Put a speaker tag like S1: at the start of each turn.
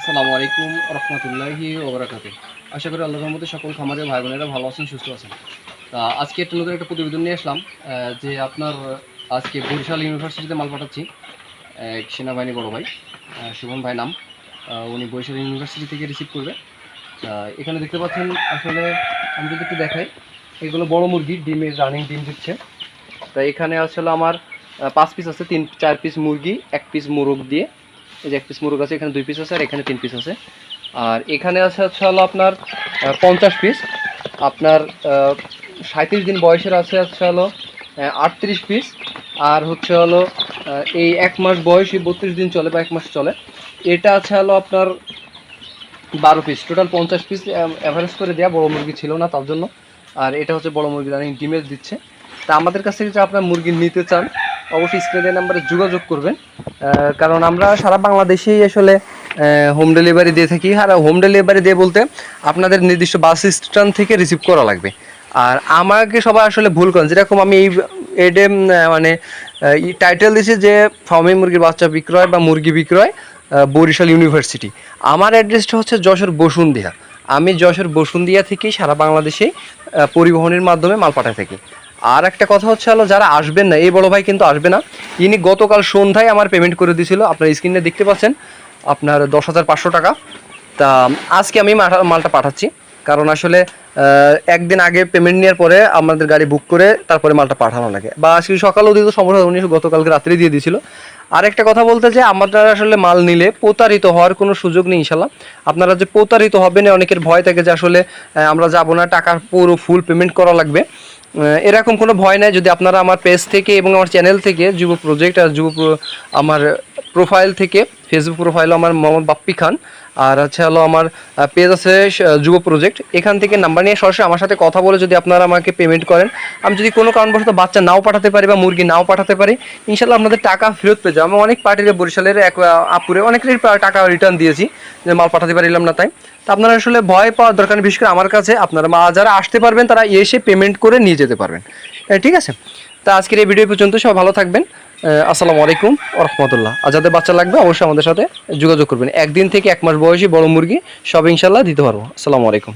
S1: আসসালামু আলাইকুম রহমতুল্লাহি ওবরাকাত আশা করি আল্লাহর মধ্যে সকল খামারের ভাই বোনেরা ভালো আছেন, সুস্থ আছেন। তা আজকে একটা নতুন একটা প্রতিবেদন নিয়ে আসলাম যে আপনার আজকে বরিশাল ইউনিভার্সিটিতে মাল পাঠাচ্ছি এক সেনাবাহিনী বড় ভাই শুভন ভাই নাম উনি বরিশাল ইউনিভার্সিটি থেকে রিসিভ করবে। এখানে দেখতে পাচ্ছেন আসলে আমি যদি একটু দেখাই, এগুলো বড় মুরগি, ডিমের রানিং ডিম দিচ্ছে। তা এখানে আসলে আমার পাঁচ পিস আছে, তিন, চার পিস মুরগি, এক পিস মোরগ দিয়ে এই যে এক পিস মুরগ আছে, এখানে দুই পিস আছে আর এখানে তিন পিস আছে। আর এখানে আছে হচ্ছে হলো আপনার পঞ্চাশ পিস আপনার সাঁত্রিশ দিন বয়সের আছে হচ্ছে হলো আটত্রিশ পিস আর হচ্ছে হলো এই এক মাস বয়সী বত্রিশ দিন চলে বা এক মাস চলে। এটা আছে হলো আপনার বারো পিস টোটাল পঞ্চাশ পিস অ্যাভারেজ করে দেওয়া বড় মুরগি ছিল না তার জন্য। আর এটা হচ্ছে বড় মুরগি রানিং ডিমের দিচ্ছে। তা আমাদের কাছ থেকে যে আপনার মুরগি নিতে চান অবশ্যই স্ক্রিনের নাম্বারে যোগাযোগ করবেন। কারণ আমরা সারা বাংলাদেশেই আসলে হোম ডেলিভারি দিয়ে থাকি। আর হোম ডেলিভারি দিয়ে বলতে আপনাদের নির্দিষ্ট বাস স্ট্যান্ড থেকে রিসিভ করা লাগবে। আর আমাকে সবাই আসলে ভুল করেন। যেরকম আমি এই এডে মানে টাইটেল দিয়েছি যে ফার্মে মুরগির বাচ্চা বিক্রয় বা মুরগি বিক্রয় বরিশাল ইউনিভার্সিটি আমার অ্যাড্রেসটা হচ্ছে যশোর বসুন্ধিয়া। আমি যশোর বসুন্দিয়া থেকেই সারা বাংলাদেশে পরিবহনের মাধ্যমে মাল পাঠায় থাকি। আর একটা কথা হচ্ছে হলো, যারা আসবেন না, এই বড় ভাই কিন্তু আসবে না। ইনি গতকাল সন্ধ্যায় আমার পেমেন্ট করে দিয়েছিল। আপনার স্ক্রিনে দেখতে পাচ্ছেন, আপনার দশ হাজার পাঁচশো টাকা। তা, আজকে আমি মালটা পাঠাচ্ছি। কারণ আসলে একদিন আগে পেমেন্ট নেওয়ার পরে আমাদের গাড়ি বুক করে তারপরে মালটা পাঠানো লাগে বা আজকে সকালেও দিতে সমস্যা, উনি গতকালকে রাত্রে দিয়ে দিয়েছিল। আর একটা কথা বলতে যে আমাদের আসলে মাল নিলে প্রতারিত হওয়ার কোনো সুযোগ নেই ইনশাল্লাহ আপনারা যে প্রতারিত হবেন, অনেকের ভয় থাকে যে আসলে আমরা যাব না, টাকার পুরো ফুল পেমেন্ট করা লাগবে। এরকম কোনো ভয় নাই। যদি আপনারা আমার পেজ থেকে এবং আমার চ্যানেল থেকে যুব প্রজেক্ট আর যুব আমার প্রোফাইল থেকে ফেসবুক প্রোফাইল আমার মোহাম্মদ বাপ্পি খান, আর হচ্ছে হলো আমার পেজ আছে যুব প্রজেক্ট এখান থেকে নাম্বার নিয়ে সরাসরি আমার সাথে কথা বলে যদি আপনারা আমাকে পেমেন্ট করেন, আমি যদি কোনো কারণবশত বাচ্চা নাও পাঠাতে পারি বা মুরগি নাও পাঠাতে পারি ইনশাল্লাহ আপনাদের টাকা ফেরত পেয়ে যাব। আমি অনেক পার্টির বরিশালের এক আপুরে অনেকেরই টাকা রিটার্ন দিয়েছি, যে মাল পাঠাতে পারিলাম না তাই। তো আপনারা আসলে ভয় পাওয়ার দরকার বিশেষ করে আমার কাছে। আপনারা যারা আসতে পারবেন, তারা এসে পেমেন্ট করে নিয়ে যেতে পারবেন। ঠিক আছে? তা আজকের এই ভিডিও পর্যন্ত সব ভালো থাকবেন। আসসালামু আলাইকুম রহমতুল্লাহ। আর যাদের বাচ্চা লাগবে, অবশ্যই আমাদের সাথে যোগাযোগ করবেন। একদিন থেকে এক মাস বয়সী বড় মুরগি, সব ইনশাল্লাহ দিতে পারব। আসসালামু আলাইকুম।